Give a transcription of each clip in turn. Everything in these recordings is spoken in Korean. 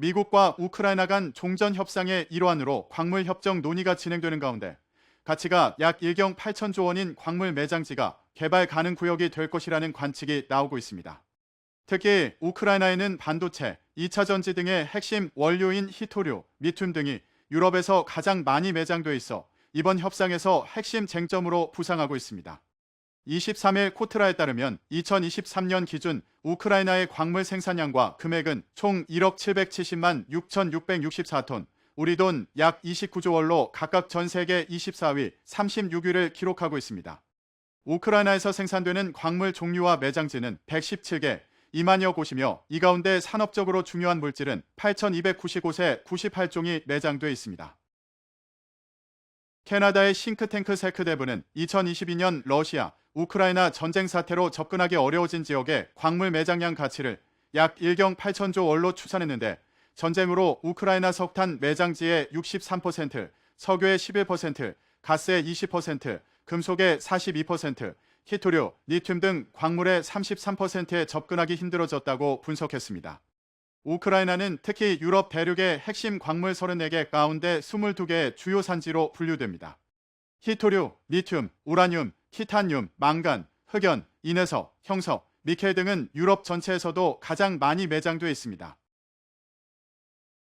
미국과 우크라이나 간 종전 협상의 일환으로 광물 협정 논의가 진행되는 가운데 가치가 약 1경 8천조 원인 광물 매장지가 개발 가능 구역이 될 것이라는 관측이 나오고 있습니다. 특히 우크라이나에는 반도체, 2차 전지 등의 핵심 원료인 히토류, 리튬 등이 유럽에서 가장 많이 매장돼 있어 이번 협상에서 핵심 쟁점으로 부상하고 있습니다. 23일 코트라에 따르면 2023년 기준 우크라이나의 광물 생산량과 금액은 총 1억 770만 6,664톤, 우리 돈 약 29조 원로 각각 전 세계 24위, 36위를 기록하고 있습니다. 우크라이나에서 생산되는 광물 종류와 매장지는 117개, 2만여 곳이며 이 가운데 산업적으로 중요한 물질은 8,295곳에 98종이 매장돼 있습니다. 캐나다의 싱크탱크 세크대부는 2022년 러시아, 우크라이나 전쟁 사태로 접근하기 어려워진 지역의 광물 매장량 가치를 약 1경 8천조 원로 추산했는데 전쟁으로 우크라이나 석탄 매장지의 63%, 석유의 11%, 가스의 20%, 금속의 42%, 히토류, 리튬 등 광물의 33%에 접근하기 힘들어졌다고 분석했습니다. 우크라이나는 특히 유럽 대륙의 핵심 광물 34개 가운데 22개의 주요 산지로 분류됩니다. 히토류, 리튬, 우라늄, 티탄륨, 망간, 흑연, 인해서, 형석, 니켈 등은 유럽 전체에서도 가장 많이 매장돼 있습니다.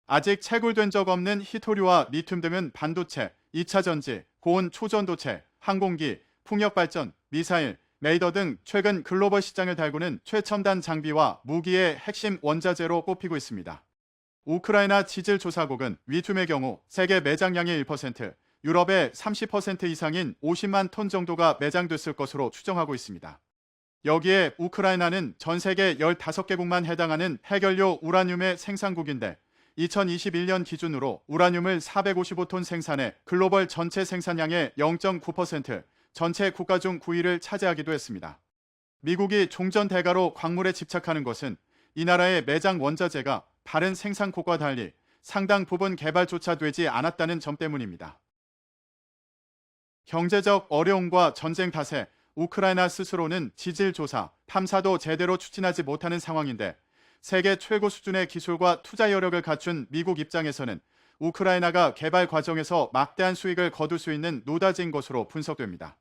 아직 채굴된 적 없는 히토류와 리튬 등은 반도체, 2차 전지, 고온 초전도체, 항공기, 풍력 발전, 미사일, 레이더 등 최근 글로벌 시장을 달구는 최첨단 장비와 무기의 핵심 원자재로 꼽히고 있습니다. 우크라이나 지질조사국은 리튬의 경우 세계 매장량의 1%, 유럽의 30% 이상인 50만 톤 정도가 매장됐을 것으로 추정하고 있습니다. 여기에 우크라이나는 전 세계 15개국만 해당하는 해결료 우라늄의 생산국인데 2021년 기준으로 우라늄을 455톤 생산해 글로벌 전체 생산량의 0.9%, 전체 국가 중 9위를 차지하기도 했습니다. 미국이 종전 대가로 광물에 집착하는 것은 이 나라의 매장 원자재가 다른 생산국과 달리 상당 부분 개발조차 되지 않았다는 점 때문입니다. 경제적 어려움과 전쟁 탓에 우크라이나 스스로는 지질 조사, 탐사도 제대로 추진하지 못하는 상황인데 세계 최고 수준의 기술과 투자 여력을 갖춘 미국 입장에서는 우크라이나가 개발 과정에서 막대한 수익을 거둘 수 있는 노다지인 것으로 분석됩니다.